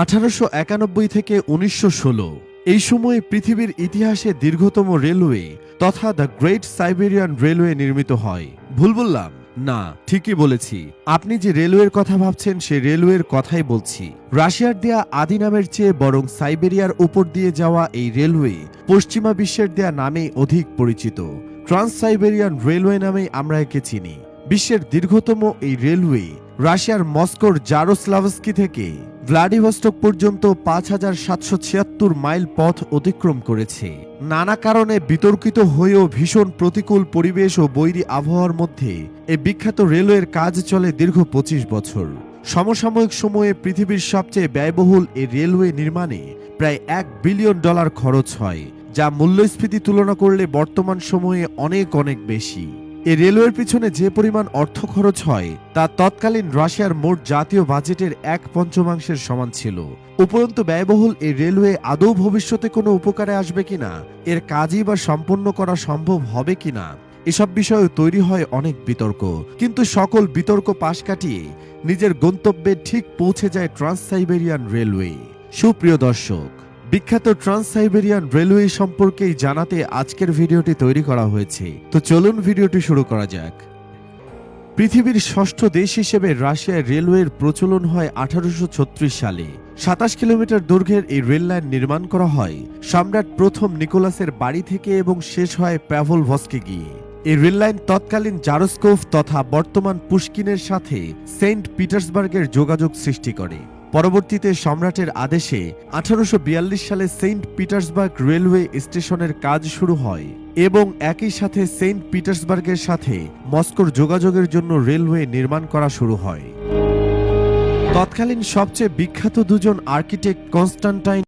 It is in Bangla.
আঠারোশো একানব্বই থেকে উনিশশো ষোলো। এই সময়ে পৃথিবীর ইতিহাসে দীর্ঘতম রেলওয়ে তথা দ্য গ্রেট সাইবেরিয়ান রেলওয়ে নির্মিত হয়। ভুল বললাম? না, ঠিকই বলেছি। আপনি যে রেলওয়ের কথা ভাবছেন, সে রেলওয়ের কথাই বলছি। রাশিয়ার দেয়া আদি নামের চেয়ে বরং সাইবেরিয়ার উপর দিয়ে যাওয়া এই রেলওয়ে পশ্চিমা বিশ্বের দেয়া নামে অধিক পরিচিত। ট্রান্স সাইবেরিয়ান রেলওয়ে নামে আমরা একে চিনি। বিশ্বের দীর্ঘতম এই রেলওয়ে রাশিয়ার মস্কোর জারোস্লাভস্কি থেকে। ভ্লাডিভস্টক পর্যন্ত পাঁচ হাজার সাতশো ছিয়াত্তর মাইল পথ অতিক্রম করেছে। নানা কারণে বিতর্কিত হয়েও ভীষণ প্রতিকূল পরিবেশ ও বৈরী আবহাওয়ার মধ্যে এই বিখ্যাত রেলওয়ের কাজ চলে দীর্ঘ পঁচিশ বছর। সমসাময়িক সময়ে পৃথিবীর সবচেয়ে ব্যয়বহুল এই রেলওয়ে নির্মাণে প্রায় এক বিলিয়ন ডলার খরচ হয়, যা মূল্যস্ফীতি তুলনা করলে বর্তমান সময়ে অনেক অনেক বেশি। এই রেলওয়ের পিছনে যে পরিমাণ অর্থ খরচ হয়, তা তৎকালীন রাশিয়ার মোট জাতীয় বাজেটের এক পঞ্চমাংশের সমান ছিল। উপরন্তু ব্যয়বহুল এই রেলওয়ে আদৌ ভবিষ্যতে কোনো উপকারে আসবে কিনা, এর কাজই বা সম্পন্ন করা সম্ভব হবে কিনা, এসব বিষয়ে তৈরি হয় অনেক বিতর্ক। কিন্তু সকল বিতর্ক পাশ কাটিয়ে নিজের গন্তব্যে ঠিক পৌঁছে যায় ট্রান্স সাইবেরিয়ান রেলওয়ে। সুপ্রিয় দর্শক বিখ্যাত ট্রান্স সাইবেরিয়ান রেলওয়ে সম্পর্কেই জানাতে আজকের ভিডিওটি তৈরি করা হয়েছে। তো চলুন ভিডিওটি শুরু করা যাক। পৃথিবীর ষষ্ঠ দেশ হিসেবে রাশিয়ার রেলওয়ের প্রচলন হয় আঠারোশো ছত্রিশ সালে। সাতাশ কিলোমিটার দৈর্ঘ্যের এই রেল লাইন নির্মাণ করা হয়। সম্রাট প্রথম নিকোলাসের বাড়ি থেকে এবং শেষ হয় প্যাভল ভস্কে গিয়ে। এই রেল লাইন তৎকালীন জারোস্কোভ তথা বর্তমান পুষ্কিনের সাথে সেন্ট পিটার্সবার্গের যোগাযোগ সৃষ্টি করে। পরবর্তীতে সম্রাটের আদেশে আঠারোশো বিয়াল্লিশ সালে সেন্ট পিটার্সবার্গ রেলওয়ে স্টেশনের কাজ শুরু হয় এবং একই সাথে সেন্ট পিটার্সবার্গের সাথে মস্কোর যোগাযোগের জন্য রেলওয়ে নির্মাণ করা শুরু হয়। তৎকালীন সবচেয়ে বিখ্যাত দুজন আর্কিটেক্ট কনস্টান্টাইন